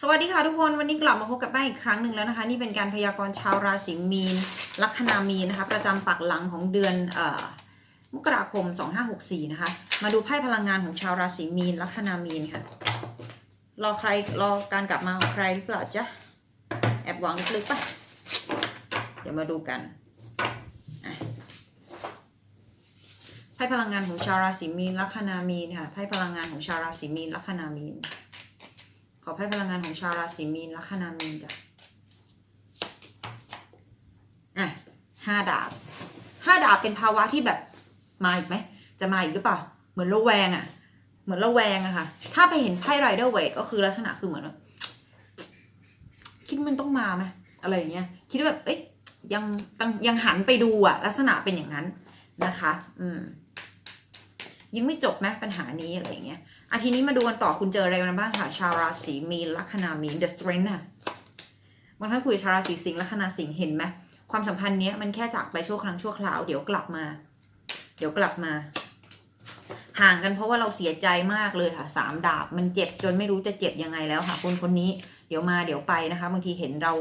สวัสดีค่ะทุกคนวันนี้กลับมาพบกับแป้งอีกครั้งหนึ่งแล้วนะคะ นี่เป็นการพยากรณ์ชาวราศีมีน ลัคนามีนนะคะ ประจำปักหลังของเดือนเอ่อมกราคม 2564 นะคะ มาดูไพ่พลังงานของชาวราศีมีน ลัคนามีนค่ะ รอใครรอการกลับมาของใครหรือเปล่าจ๊ะแอบหวังลึกๆปะเดี๋ยวมาดูกันไพ่พลังงานของชาวราศีมีนลัคนามีนค่ะไพ่พลังงานของชาวราศีมีนลัคนามีน ขอให้พลังงานของชาวราศีมีนลัคนามีนจ้ะอะห้าดาบห้าดาบเป็นภาวะที่แบบมาอีกไหม จะมาอีกหรือเปล่า เหมือนระแวงอะ่ะเหมือนระแวงอะค่ะ ถ้าไปเห็นไพ่ไรเดอร์เวทก็คือลักษณะคือเหมือนคิดว่ามันต้องมาไหมอะไรอย่างเงี้ย คิดว่าแบบ เอ๊ยยังยังยังหันไปดูอะลักษณะเป็นอย่างนั้นนะคะ อืม ยังไม่จบไหมปัญหานี้อะไรอย่างเงี้ย อาทีนี้มาดูกันต่อคุณเจออะไรกันบ้างค่ะ ชาวราศีมีนลัคนามีน The Strength น่ะบางท่านคุยชาวราศีสิงห์ลัคนาสิงห์เห็นไหมความสัมพันธ์เนี้ยมันแค่จากไปชั่วครั้งชั่วคราวเดี๋ยวกลับมา เดี๋ยวกลับมา ห่างกันเพราะว่าเราเสียใจมากเลยค่ะสามดาบ มันเจ็บจนไม่รู้จะเจ็บยังไงแล้วค่ะ คนคนนี้เดี๋ยวมาเดี๋ยวไปนะคะ บางทีเห็นเรา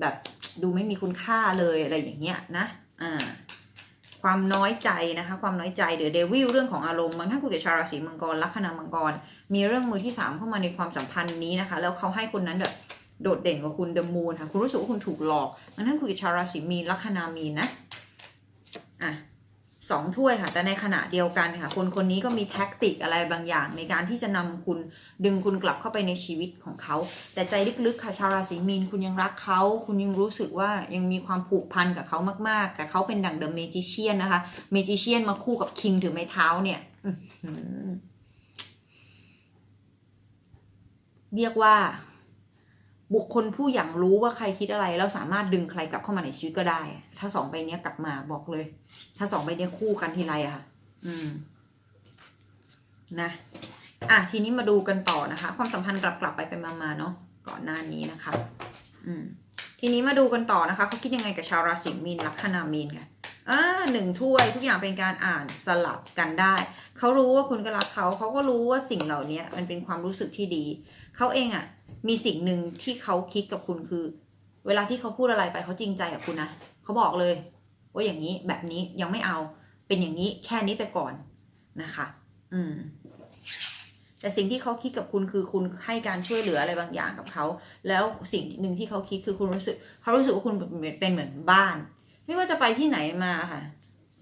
แบบดูไม่มีคุณค่าเลยอะไรอย่างเงี้ยนะ อ่า ความน้อยใจนะคะ ความน้อยใจเดี๋ยวเดวิลเรื่องของอารมณ์บางท่านคุยกับชาวราศีมังกรลัคนามังกร มีเรื่องมือที่สามเข้ามาในความสัมพันธ์นี้นะคะ แล้วเขาให้คนนั้นแบบโดดเด่นกว่าคุณเดมูนค่ะ คุณรู้สึกว่าคุณถูกหลอกบางท่านคุยกับชาวราศีมีนลัคนามีนนะอะ สองถ้วยค่ะ แต่ในขณะเดียวกันค่ะ คนคนนี้ก็มีแท็กติกอะไรบางอย่าง ในการที่จะนำคุณดึงคุณกลับเข้าไปในชีวิตของเขา แต่ใจลึกๆค่ะชาวราศีมีนคุณยังรักเขา คุณยังรู้สึกว่ายังมีความผูกพันกับเขามากๆ แต่เขาเป็นดั่งเดอะเมจิเชียนนะคะเมจิเชียนมาคู่กับคิงถือไม้เท้าเนี่ยเรียกว่า บุคคลผู้อย่างรู้ว่าใครคิดอะไรแล้วสามารถดึงใครกลับเข้ามาในชีวิตก็ได้ ถ้าสองใบเนี้ยกลับมาบอกเลย ถ้าสองใบเนี้ยคู่กันทีไรอะค่ะ อืม นะอะทีนี้มาดูกันต่อนะคะ ความสัมพันธ์กลับกลับไปไปมามาเนาะก่อนหน้านี้นะคะ อืม ทีนี้มาดูกันต่อนะคะเขาคิดยังไงกับชาวราศีมีนลัคนามีนค่ะอ่าหนึ่งถ้วยทุกอย่างเป็นการอ่านสลับกันได้ เขารู้ว่าคุณก็รักเขา เขาก็รู้ว่าสิ่งเหล่านี้มันเป็นความรู้สึกที่ดี เขาเองอะ่ะ มีสิ่งหนึ่งที่เขาคิดกับคุณคือ เวลาที่เขาพูดอะไรไปเขาจริงใจกับคุณนะเขาบอกเลย ว่าอย่างนี้แบบนี้ยังไม่เอาเป็นอย่างนี้แค่นี้ไปก่อนนะคะ อืม แต่สิ่งที่เขาคิดกับคุณคือคุณให้การช่วยเหลืออะไรบางอย่างกับเขา แล้วสิ่งหนึ่งที่เขาคิดคือคุณรู้สึก เขารู้สึกว่าคุณเป็นเหมือนบ้าน ไม่ว่าจะไปที่ไหนมาค่ะ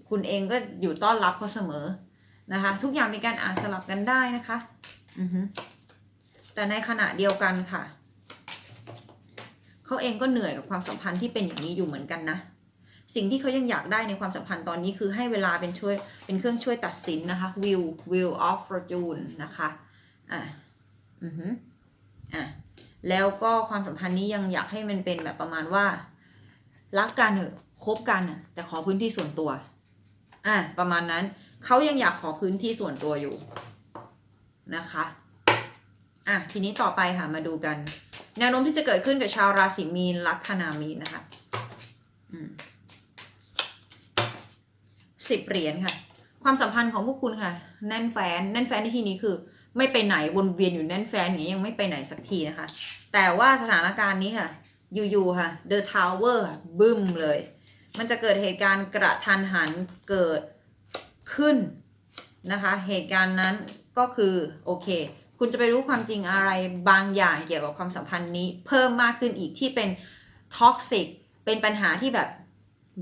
คุณเองก็อยู่ต้อนรับเขาเสมอนะคะ ทุกอย่างมีการอ่านสลับกันได้นะคะ อือฮึ แต่ในขณะเดียวกันค่ะ เขาเองก็เหนื่อยกับความสัมพันธ์ที่เป็นอย่างนี้อยู่เหมือนกันนะ สิ่งที่เขายังอยากได้ในความสัมพันธ์ตอนนี้คือให้เวลาเป็นช่วยเป็นเครื่องช่วยตัดสินนะคะ will will of fortune นะคะอะอือฮึอะแล้วก็ความสัมพันธ์นี้ยังอยากให้มันเป็นแบบประมาณว่า รักกันเถอะคบกันแต่ขอพื้นที่ส่วนตัวอะประมาณนั้นเขายังอยากขอพื้นที่ส่วนตัวอยู่นะคะ อะทีนี้ต่อไปค่ะมาดูกัน แนวโน้มที่จะเกิดขึ้นกับชาวราศีมีนลัคนามีนนะคะสิบเหรียญค่ะ ความสัมพันธ์ของพวกคุณค่ะ แน่นแฟน แน่นแฟนในที่นี้คือ ไม่ไปไหนวนเวียนอยู่แน่นแฟนอย่างนี้ยังไม่ไปไหนสักทีนะคะ แต่ว่าสถานการณ์นี้ค่ะอยู่ๆค่ะ The Tower บึ้มเลย มันจะเกิดเหตุการณ์กระทันหันเกิดขึ้นนะคะ เหตุการณ์นั้นก็คือโอเค คุณจะไปรู้ความจริงอะไรบางอย่างเกี่ยวกับความสัมพันธ์นี้ เพิ่มมากขึ้นอีกที่เป็นท็อกซิกเป็นปัญหาที่แบบ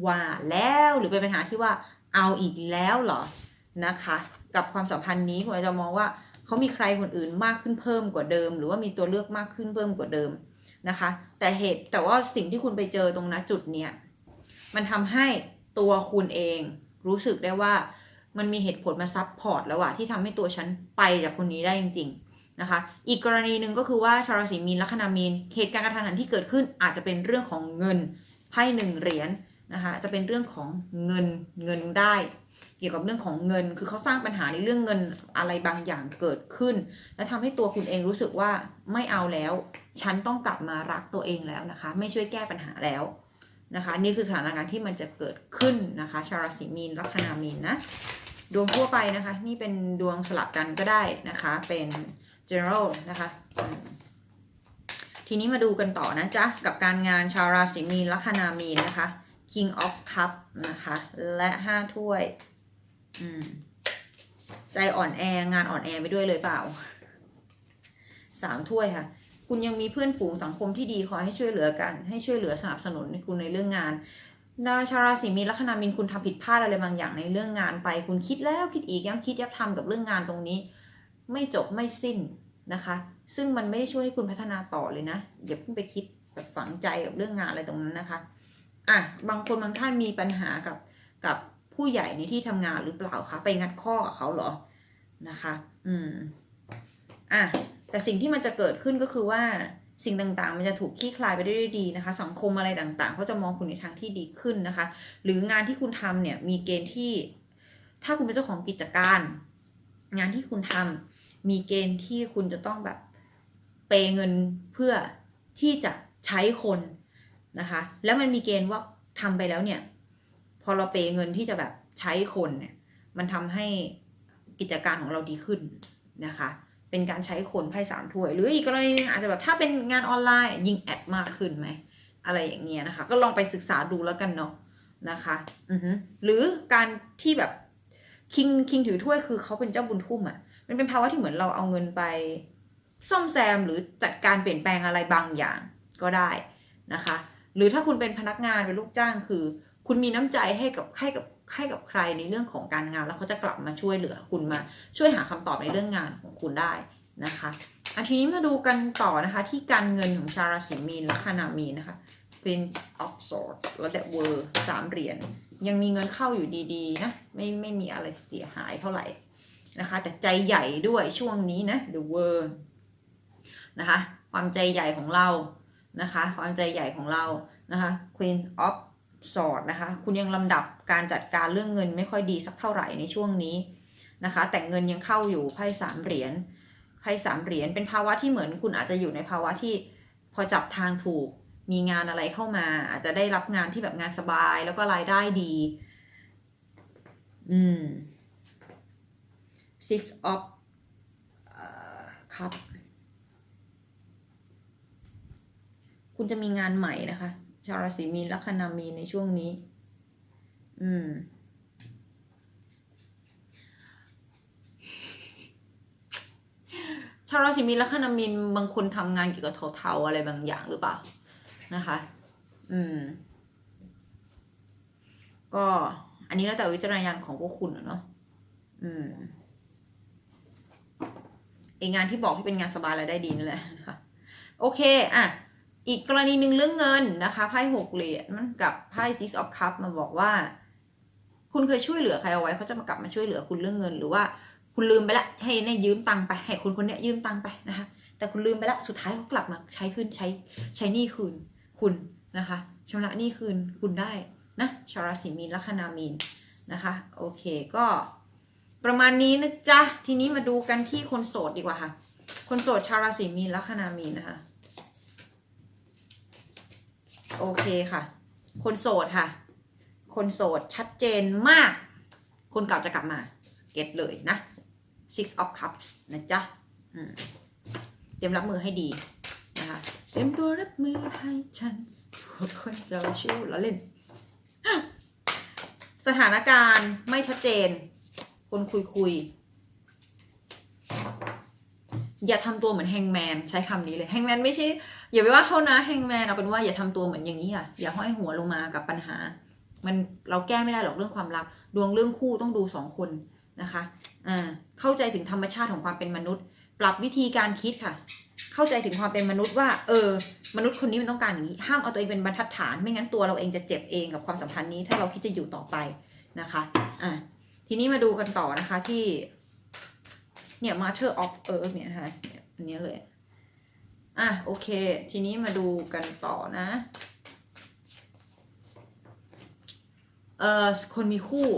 ว่าแล้วหรือเป็นปัญหาที่ว่าเอาอีกแล้วเหรอนะคะ กับความสัมพันธ์นี้คุณอาจจะมองว่าเขามีใครคนอื่นมากขึ้นเพิ่มกว่าเดิม หรือว่ามีตัวเลือกมากขึ้นเพิ่มกว่าเดิมนะคะ แต่เหตุแต่ว่าสิ่งที่คุณไปเจอตรงนั้นจุดเนี้ยมันทำให้ตัวคุณเองรู้สึกได้ว่ามันมีเหตุผลมาซับพอร์ตแล้วอะที่ทำให้ตัวฉันไปจากคนนี้ได้จริง ๆ นะคะ อีกกรณีหนึ่งก็คือว่าชาวราศีมีนลัคนามีนเหตุการณ์กระทันหันที่เกิดขึ้นอาจจะเป็นเรื่องของเงินไพ่หนึ่งเหรียญนะคะจะเป็นเรื่องของเงินเงินได้ เกี่ยวกับเรื่องของเงิน คือเขาสร้างปัญหาในเรื่องเงินอะไรบางอย่างเกิดขึ้น และทำให้ตัวคุณเองรู้สึกว่าไม่เอาแล้ว ฉันต้องกลับมารักตัวเองแล้วนะคะ ไม่ช่วยแก้ปัญหาแล้วนะคะ นี่คือสถานการณ์ที่มันจะเกิดขึ้นนะคะ ชาวราศีมีนลัคนามีนนะดวงทั่วไปนะคะ นี่เป็นดวงสลับกันก็ได้นะคะ เป็น general นะคะ ทีนี้มาดูกันต่อนะจ๊ะ กับการงานชาวราศีมีนลัคนามีนนะคะ King of Cup นะคะ และห้าถ้วยอืมใจอ่อนแองานอ่อนแอไปด้วยเลยเปล่าสามถ้วยค่ะ คุณยังมีเพื่อนฝูงสังคมที่ดีคอยให้ช่วยเหลือกัน ให้ช่วยเหลือสนับสนุนคุณในเรื่องงานดาวชาวราศีมีนลัคนามีนคุณทำผิดพลาดอะไรบางอย่างในเรื่องงานไป คุณคิดแล้วคิดอีกย้ำคิดย้ำทำกับเรื่องงานตรงนี้ ไม่จบไม่สิ้นนะคะ ซึ่งมันไม่ได้ช่วยให้คุณพัฒนาต่อเลยนะอย่าเพิ่งไปคิดแบบฝังใจกับเรื่องงานอะไรตรงนั้นนะคะอะบางคนบางท่านมีปัญหากับกับผู้ใหญ่ในที่ทำงานหรือเปล่าคะไปงัดข้อกับเขาเหรอนะคะ อืมอะแต่สิ่งที่มันจะเกิดขึ้นก็คือว่าสิ่งต่างๆ มันจะถูกคลี่คลายไปได้ด้วยดีนะคะ สังคมอะไรต่างๆเขาจะมองคุณในทางที่ดีขึ้นนะคะ หรืองานที่คุณทำเนี่ยมีเกณฑ์ที่ ถ้าคุณเป็นเจ้าของกิจการ งานที่คุณทำ มีเกณฑ์ที่คุณจะต้องแบบเปย์เงินเพื่อที่จะใช้คนนะคะ แล้วมันมีเกณฑ์ว่าทำไปแล้วเนี่ย พอเราเปย์เงินที่จะแบบใช้คนเนี่ย มันทำให้กิจการของเราดีขึ้นนะคะ เป็นการใช้คนไพ่สามถ้วย หรืออีกกรณีหนึงอาจจะแบบถ้าเป็นงานออนไลน์ยิงแอดมากขึ้นไหมอะไรอย่างเงี้ยนะคะ ก็ลองไปศึกษาดูแล้วกันเนาะนะคะอือหรือการที่แบบคิงคิงถือถ้วยคือเขาเป็นเจ้าบุญทุ่มอะ่ะ มันเป็นภาวะที่เหมือนเราเอาเงินไป ซ่อมแซมหรือจัดการเปลี่ยนแปลงอะไรบางอย่างก็ได้นะคะ หรือถ้าคุณเป็นพนักงานเป็นลูกจ้างคือ คุณมีน้ำใจให้กับให้กับให้กับใครในเรื่องของการงาน แล้วเขาจะกลับมาช่วยเหลือคุณมาช่วยหาคำตอบในเรื่องงานของคุณได้นะคะอันทีนี้มาดูกันต่อนะคะ ที่การเงินของชาวราศีมีนและคานามีนนะคะเป็นออฟสอดแล้วแต่เวอร์สามเหรียญยังมีเงินเข้าอยู่ดีๆนะไม่ไม่มีอะไรเสียหายเท่าไหร่ นะคะ แต่ใจใหญ่ด้วยช่วงนี้นะ the world นะคะ ความใจใหญ่ของเรานะคะ ความใจใหญ่ของเรานะคะ Queen of Swords นะคะ คุณยังลำดับการจัดการเรื่องเงินไม่ค่อยดีสักเท่าไหร่ในช่วงนี้นะคะ แต่เงินยังเข้าอยู่ไพ่สามเหรียญไพ่สามเหรียญเป็นภาวะที่เหมือนคุณอาจจะอยู่ในภาวะที่พอจับทางถูกมีงานอะไรเข้ามา อาจจะได้รับงานที่แบบงานสบายแล้วก็รายได้ดี อืม six of เอ่อครับ คุณจะมีงานใหม่นะคะ ชาวราศีมีนลัคนามีในช่วงนี้ อืม ชาวราศีมีนลัคนามีนบางคนทำงานเกี่ยวกับเทาๆอะไรบางอย่างหรือเปล่า นะคะ อืม ก็อันนี้แล้วแต่วิจารณญาณของพวกคุณอะเนาะ อืม ไองานที่บอกที่เป็นงานสบายรายได้ดีนั่นแหละนะคะโอเคอะอีกกรณีหนึ่งเรื่องเงินนะคะไพ่หกเหรียญกับไพ่ six of cup มาบอกว่า คุณเคยช่วยเหลือใครเอาไว้เขาจะมากลับมาช่วยเหลือคุณเรื่องเงิน หรือว่าคุณลืมไปละให้เนี่ยยืมตังค์ไปให้คุณคนเนี้ยยืมตังค์ไปนะคะแต่คุณลืมไปละสุดท้ายเขากลับมาใช้คืนใช้ใช้หนี้คืนคุณนะคะชำระหนี้คืนคุณได้นะชาวราศีมีนลัคนามีนนะคะ โอเคก็ ประมาณนี้นะจ๊ะ ทีนี้มาดูกันที่คนโสดดีกว่าค่ะ คนโสดชาวราศีมีนลัคนามีนนะคะ โอเคค่ะ คนโสดค่ะ คนโสดชัดเจนมาก คนเก่าจะกลับมา เก็ตเลยนะ six of cups นะจ๊ะเตรียมรับมือให้ดีนะคะเตรียมตัวรับมือให้ฉันพวกคนเจ้าชู้แล้วเล่น สถานการณ์ไม่ชัดเจน คนคุยคุยอย่าทำตัวเหมือนแฮงแมนใช้คำนี้เลยแฮงแมนไม่ใช่ อย่าไปว่าเขานะแฮงแมนเอาเป็นว่าอย่าทำตัวเหมือนอย่างนี้ค่ะอย่าห้อยหัวลงมากับปัญหา มันเราแก้ไม่ได้หรอกเรื่องความรัก ดวงเรื่องคู่ต้องดูสองคนนะคะอ่าเข้าใจถึงธรรมชาติของความเป็นมนุษย์ ปรับวิธีการคิดค่ะ เข้าใจถึงความเป็นมนุษย์ว่า เออ มนุษย์คนนี้มันต้องการอย่างนี้ ห้ามเอาตัวเองเป็นบรรทัดฐาน ไม่งั้นตัวเราเองจะเจ็บเองกับความสัมพันธ์นี้ ถ้าเราคิดจะอยู่ต่อไปนะคะอ่า ทีนี้มาดูกันต่อนะคะที่ เนี่ย Master of Earth เนี่ยนะคะอันนี้เลย อะ โอเค ทีนี้มาดูกันต่อนะ เอ่อ คนมีคู่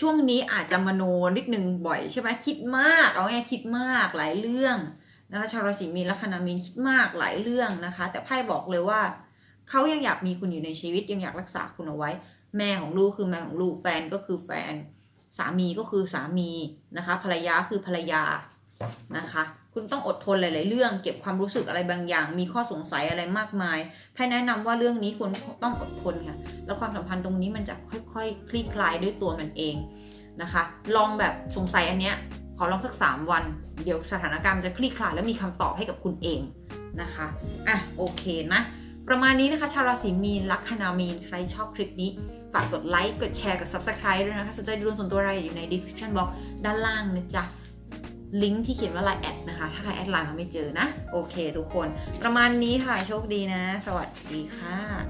ช่วงนี้อาจจะมโนนิดนึงบ่อยใช่ไหมคิดมาก เอาไงคิดมากหลายเรื่องนะคะชาวราศีมีนละคณามีนคิดมากหลายเรื่องนะคะ แต่ไพ่บอกเลยว่า เขายังอยากมีคุณอยู่ในชีวิตยังอยากรักษาคุณเอาไว้ แม่ของลูกคือแม่ของลูกแฟนก็คือแฟน สามีก็คือสามีนะคะ ภรรยาคือภรรยานะคะ คุณต้องอดทนหลาย ๆ เรื่อง เก็บความรู้สึกอะไรบางอย่าง มีข้อสงสัยอะไรมากมายแพทย์แนะนำว่าเรื่องนี้คุณต้องอดทนค่ะแล้วความสัมพันธ์ตรงนี้มันจะค่อย ๆคลี่คลายด้วยตัวมันเองนะคะ ลองแบบสงสัยอันเนี้ยขอลองสัก3วัน เดี๋ยวสถานการณ์จะคลี่คลายแล้วมีคำตอบให้กับคุณเองนะคะ อะ โอเคนะ ประมาณนี้นะคะ ชาวราศีมีนลัคนามีน ใครชอบคลิปนี้ ฝากกดไลค์ กดแชร์ กด subscribe ด้วยนะคะสนใจดูดวงส่วนตัวอะไรอยู่ใน description box ด้านล่างนะจ๊ะลิงก์ที่เขียนว่าไลน์แอดนะคะ ถ้าใครแอดไลน์มาไม่เจอนะ โอเค ทุกคน ประมาณนี้ค่ะ โชคดีนะ สวัสดีค่ะ